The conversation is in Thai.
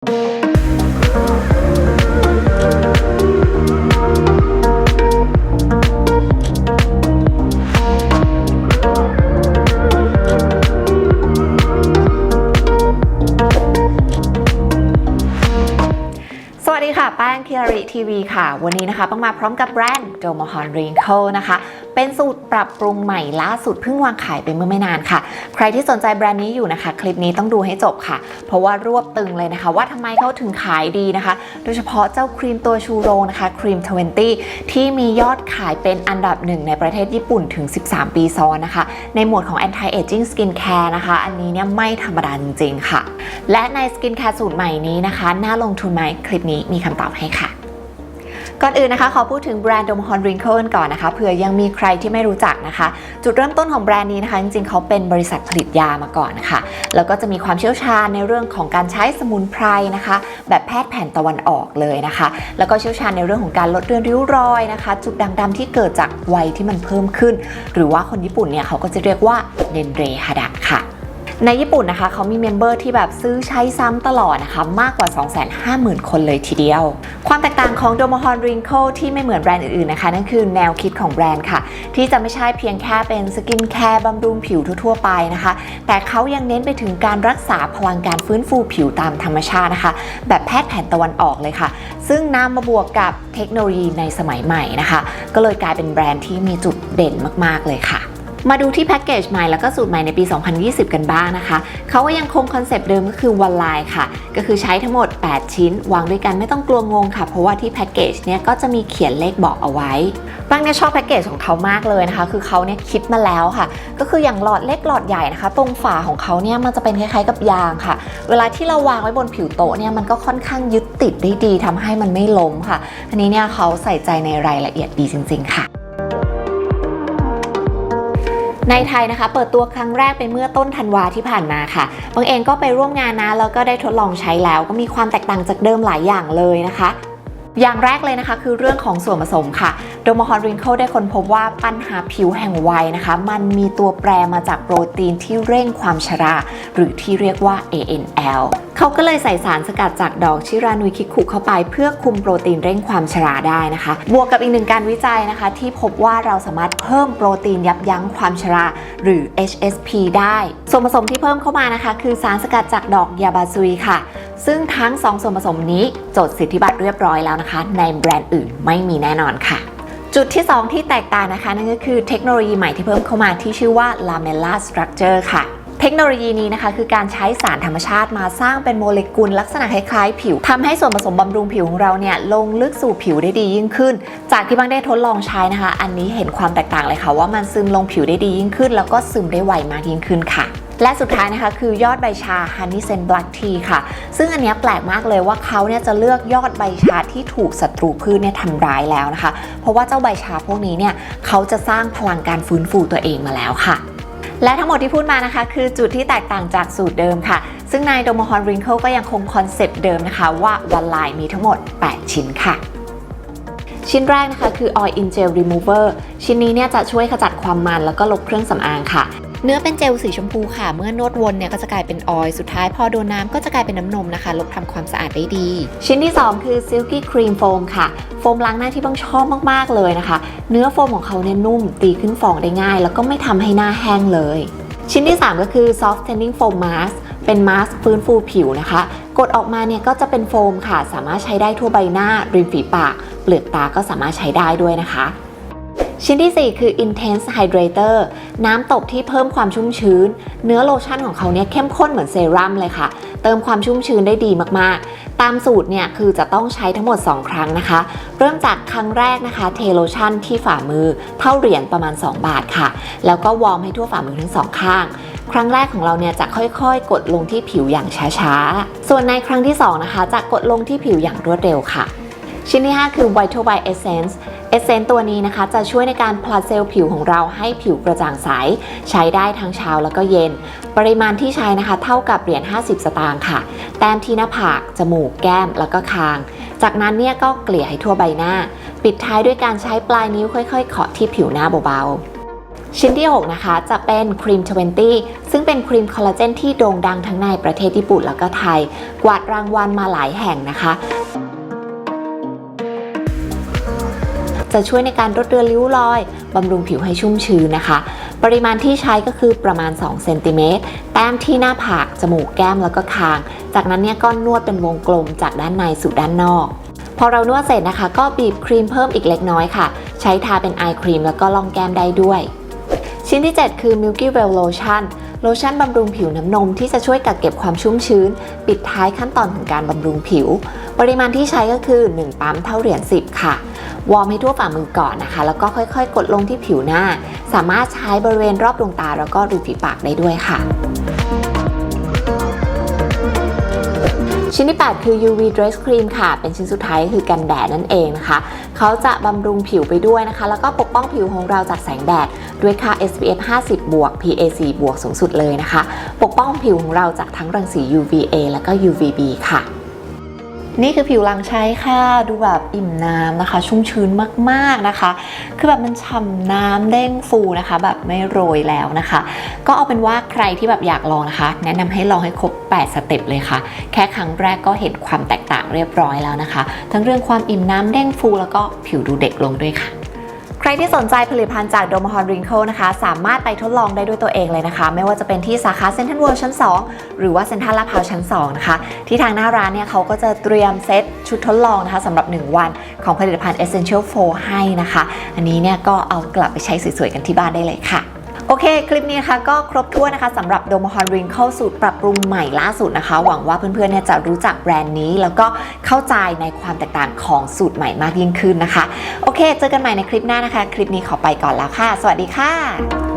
สวัสดีค่ะ แป้งคิราริทีวีค่ะ วันนี้นะคะต้องมาพร้อมกับแบรนด์ d o m o h o n Wrinkle นะคะ เป็นสูตรปรับปรุงใหม่ล่าสุดเพิ่งวางขายไปเมื่อไม่นานค่ะ ใครที่สนใจแบรนด์นี้อยู่นะคะ คลิปนี้ต้องดูให้จบค่ะ เพราะว่ารวบตึงเลยนะคะ ว่าทำไมเขาถึงขายดีนะคะ โดยเฉพาะเจ้าครีมตัวชูโรงนะคะครีม 20 ที่มียอดขายเป็นอันดับหนึ่งในประเทศญี่ปุ่นถึง 13 ปีซ้อนนะคะ ในหมวดของ anti aging skin care นะคะ อันนี้เนี่ยไม่ธรรมดาจริงๆค่ะ และในสกินแคร์สูตรใหม่นี้นะคะ น่าลงทุนไหมคลิปนี้มีคำตอบให้ค่ะ ก่อนอื่นนะคะขอพูดถึงแบรนด์ d o m h o n Wrinkle ก่อนนะคะเผื่อยังมีใครที่ไม่รู้จักนะคะ จุดเริ่มต้นของแบรนด์นี้นะคะ จริงๆ เขาเป็นบริษัทผลิตยามาก่อนนะคะแล้วก็จะมีความเชี่ยวชาญในเรื่องของการใช้สมุนไพรนะคะ แบบแพทย์แผนตะวันออกเลยนะคะ แล้วก็เชี่ยวชาญในเรื่องของการลดเรือนริ้วรอยนะคะ จุดด่างดำที่เกิดจากวัยที่มันเพิ่มขึ้น หรือว่าคนญี่ปุ่นเนี่ยเขาก็จะเรียกว่าเดนเรฮาดะ ในญี่ปุ่นนะคะเขามีเมมเบอร์ที่แบบซื้อใช้ซ้ำตลอดนะคะมากกว่า 250,000 คนเลยทีเดียว ความแตกต่างของ d o m o h o n Wrinkle ที่ไม่เหมือนแบรนด์อื่นๆนะคะ นั่นคือแนวคิดของแบรนด์ค่ะ ที่จะไม่ใช่เพียงแค่เป็นสกินแคร์บำรุงผิวทั่วๆไปนะคะ แต่เขายังเน้นไปถึงการรักษาพลังการฟื้นฟูผิวตามธรรมชาตินะคะ แบบแพทย์แผนตะวันออกเลยค่ะ ซึ่งนำมาบวกกับเทคโนโลยีในสมัยใหม่นะคะ ก็เลยกลายเป็นแบรนด์ที่มีจุดเด่นมากๆเลยค่ะ มาดูที่แพ็กเกจใหม่แล้วก็สูตรใหม่ในปี 2020 กันบ้างนะคะ เขาก็ยังคงคอนเซปต์เดิมก็คือวันไลน์ค่ะ ก็คือใช้ทั้งหมด 8 ชิ้น วางด้วยกันไม่ต้องกลัวงงค่ะ เพราะว่าที่แพ็กเกจเนี้ยก็จะมีเขียนเลขบอกเอาไว้บางเนี่ยชอบแพ็กเกจของเขามากเลยนะคะ คือเขาเนี่ยคิดมาแล้วค่ะ ก็คืออย่างหลอดเล็กหลอดใหญ่นะคะ ตรงฝาของเขาเนี่ยมันจะเป็นคล้ายๆกับยางค่ะ เวลาที่เราวางไว้บนผิวโต๊ะเนี่ยมันก็ค่อนข้างยึดติดได้ดีทำให้มันไม่ล้มค่ะอันนี้เนี่ยเขาใส่ใจในรายละเอียดดีจริง ๆ ค่ะ ในไทยนะคะ เปิดตัวครั้งแรกไปเมื่อต้นธันวาที่ผ่านมาค่ะบางเองก็ไปร่วมงานนะแล้วก็ได้ทดลองใช้แล้วก็มีความแตกต่างจากเดิมหลายอย่างเลยนะคะ อย่างแรกเลยนะคะคือเรื่องของส่วนผสมค่ะโดม h o n Wrinkle ได้ค้นพบว่าปัญหาผิวแห่งวัยนะคะ มันมีตัวแปรมาจากโปรตีนที่เร่งความชรา หรือที่เรียกว่า ANL เขาก็เลยใส่สารสกัดจากดอกชิรานุยคิคุเข้าไป เพื่อคุมโปรตีนเร่งความชราได้นะคะ บวกกับอีกหนึ่งการวิจัยนะคะ ที่พบว่าเราสามารถเพิ่มโปรตีนยับยั้งความชรา หรือ HSP ได้ ส่วนผสมที่เพิ่มเข้ามานะคะ คือสารสกัดจากดอกยาบาซุยค่ะ ซึ่งทั้ง 2 ส่วนผสมนี้จดสิทธิบัตรเรียบร้อยแล้วนะคะ ในแบรนด์อื่นไม่มีแน่นอนค่ะ จุดที่ 2 ที่แตกต่างนะคะ นั่นก็คือเทคโนโลยีใหม่ที่เพิ่มเข้ามาที่ชื่อว่า Lamella Structure ค่ะเทคโนโลยีนี้นะคะคือการใช้สารธรรมชาติมาสร้างเป็นโมเลกุลลักษณะคล้ายๆ ผิวทำให้ส่วนผสมบำรุงผิวของเราเนี่ยลงลึกสู่ผิวได้ดียิ่งขึ้น จากที่บางได้ทดลองใช้นะคะ อันนี้เห็นความแตกต่างเลยค่ะว่ามันซึมลงผิวได้ดียิ่งขึ้น แล้วก็ซึมได้ไวมากยิ่งขึ้นค่ะ และสุดท้ายนะคะคือยอดใบชา Honey Sen Black Tea ค่ะ ซึ่งอันนี้แปลกมากเลยว่าเขาเนี่ยจะเลือกยอดใบชาที่ถูกศัตรูพืชเนี่ยทำร้ายแล้วนะคะ เพราะว่าเจ้าใบชาพวกนี้เนี่ยเขาจะสร้างพลังการฟื้นฟูตัวเองมาแล้วค่ะ และทั้งหมดที่พูดมานะคะ คือจุดที่แตกต่างจากสูตรเดิมค่ะ ซึ่งใน d o m o h o n Wrinkle ก็ยังคงคอนเซปต์เดิมนะคะ ว่าวันไลน์มีทั้งหมด 8 ชิ้นค่ะชิ้นแรกนะคะคือ Oil in Gel Remover ชิ้นนี้เนี่ยจะช่วยขจัดความมันแล้วก็ลบเครื่องสำอางค่ะ เนื้อเป็นเจลสีชมพูค่ะ เมื่อนวดวนเนี่ยก็จะกลายเป็นออยล์สุดท้ายพอโดนน้ำก็จะกลายเป็นน้ำนมนะคะ ลบทำความสะอาดได้ดี ชิ้นที่ 2 คือ Silky Cream Foam ค่ะ โฟมล้างหน้าที่บ้างชอบมาก ๆ เลยนะคะ เนื้อโฟมของเขาเนี่ยนุ่ม ตีขึ้นฟองได้ง่าย แล้วก็ไม่ทำให้หน้าแห้งเลย ชิ้นที่ 3 ก็คือ Soft Tanning Foam Mask เป็นมาสก์ฟื้นฟูผิวนะคะ กดออกมาเนี่ยก็จะเป็นโฟมค่ะ สามารถใช้ได้ทั่วใบหน้า ริมฝีปาก เปลือกตาก็สามารถใช้ได้ด้วยนะคะ ชิ้นที่ 4 คือ Intense Hydrator น้ำตบที่เพิ่มความชุ่มชื้น เนื้อโลชั่นของเขาเนี่ยเข้มข้นเหมือนเซรั่มเลยค่ะ เติมความชุ่มชื้นได้ดีมากๆ ตามสูตรเนี่ยคือจะต้องใช้ทั้งหมด 2 ครั้งนะคะ เริ่มจากครั้งแรกนะคะ เทโลชั่นที่ฝ่ามือเท่าเหรียญประมาณ 2 บาทค่ะ แล้วก็วอร์มให้ทั่วฝ่ามือทั้งสองข้างครั้งแรกของเราเนี่ยจะค่อยๆ กดลงที่ผิวอย่างช้าๆ ส่วนในครั้งที่2นะคะจะกดลงที่ผิวอย่างรวดเร็วค่ะ ชิ้นที่ 5 คือ Vital by Essence Essence ตัวนี้นะคะจะช่วยในการผลัดเซลล์ผิวของเราให้ผิวกระจ่างใส ใช้ได้ทั้งเช้าแล้วก็เย็น ปริมาณที่ใช้นะคะเท่ากับเหรียญ 50 สตางค์ค่ะ แต้มที่หน้าผาก จมูก แก้ม แล้วก็คาง จากนั้นเนี่ยก็เกลี่ยให้ทั่วใบหน้า ปิดท้ายด้วยการใช้ปลายนิ้วค่อยๆ เคาะที่ผิวหน้าเบาๆชิ้นที่ 6 นะคะ จะเป็นครีม 20 ซึ่งเป็นครีมคอลลาเจนที่โด่งดังทั้งในประเทศญี่ปุ่นแล้วก็ไทย กวาดรางวัลมาหลายแห่งนะคะ จะช่วยในการลดเรือนริ้วรอยบำรุงผิวให้ชุ่มชื้นนะคะ ปริมาณที่ใช้ก็คือประมาณ2เซนติเมตรแต้มที่หน้าผาก จมูกแก้มแล้วก็คาง จากนั้นเนี่ยก็นวดเป็นวงกลมจากด้านในสู่ด้านนอกพอเรานวดเสร็จนะคะ ก็บีบครีมเพิ่มอีกเล็กน้อยค่ะ ใช้ทาเป็นไอครีมแล้วก็ลองแก้มได้ด้วย ชิ้นที่ 7 คือ Milky Well Lotion โลชั่นบำรุงผิวน้ำนมที่จะช่วยกักเก็บความชุ่มชื้น ปิดท้ายขั้นตอนของการบำรุงผิว ปริมาณที่ใช้ก็คือ 1 ปั๊มเท่าเหรียญ10 ค่ะ วอร์มให้ทั่วฝ่ามือก่อนนะคะ แล้วก็ค่อยๆ กดลงที่ผิวหน้า สามารถใช้บริเวณรอบดวงตาแล้วก็ริมฝีปากได้ด้วยค่ะชิ้นที่ 8 คือ UV Dress Cream ค่ะ เป็นชิ้นสุดท้ายคือกันแดดนั่นเองนะคะ เขาจะบำรุงผิวไปด้วยนะคะ แล้วก็ปกป้องผิวของเราจากแสงแดด ด้วยค่า SPF 50 บวก PA4 บวกสูงสุดเลยนะคะ ปกป้องผิวของเราจากทั้งรังสี UVA แล้วก็ UVB ค่ะ นี่คือผิวหลังใช้ค่ะดูแบบอิ่มน้ำนะคะ ชุ่มชื้นมากๆนะคะ คือแบบมันฉ่ำน้ำเด้งฟูนะคะ แบบไม่โรยแล้วนะคะ ก็เอาเป็นว่าใครที่แบบอยากลองนะคะ แนะนำให้ลองให้ครบ 8 สเต็ปเลยค่ะ แค่ครั้งแรกก็เห็นความแตกต่างเรียบร้อยแล้วนะคะ ทั้งเรื่องความอิ่มน้ำเด้งฟูแล้วก็ผิวดูเด็กลงด้วยค่ะ ใครที่สนใจผลิตภัณฑ์จากโดมฮอนริง k คนะคะ สามารถไปทดลองได้ด้วยตัวเองเลยนะคะ ไม่ว่าจะเป็นที่สาขาเซ็นทรัลเวิลด์ชั้น 2 หรือว่าเซ็นทรัลลาดพร้าวชั้น 2 นะคะ ที่ทางหน้าร้านเนี่ยเขาก็จะเตรียมเซตชุดทดลองนะคะสำหรับ 1 วันของผลิตภัณฑ์ Essential 4 ให้นะคะ อันนี้เนี่ยก็เอากลับไปใช้สวยๆกันที่บ้านได้เลยค่ะ โอเค คลิปนี้นะคะก็ครบถ้วนนะคะสำหรับโดมฮอนริงเข้าสูตรปรับปรุงใหม่ล่าสุดนะคะ หวังว่าเพื่อนๆเนี่ยจะรู้จักแบรนด์นี้ แล้วก็เข้าใจในความแตกต่างของสูตรใหม่มากยิ่งขึ้นนะคะ โอเค เจอกันใหม่ในคลิปหน้านะคะ คลิปนี้ขอไปก่อนแล้วค่ะ สวัสดีค่ะ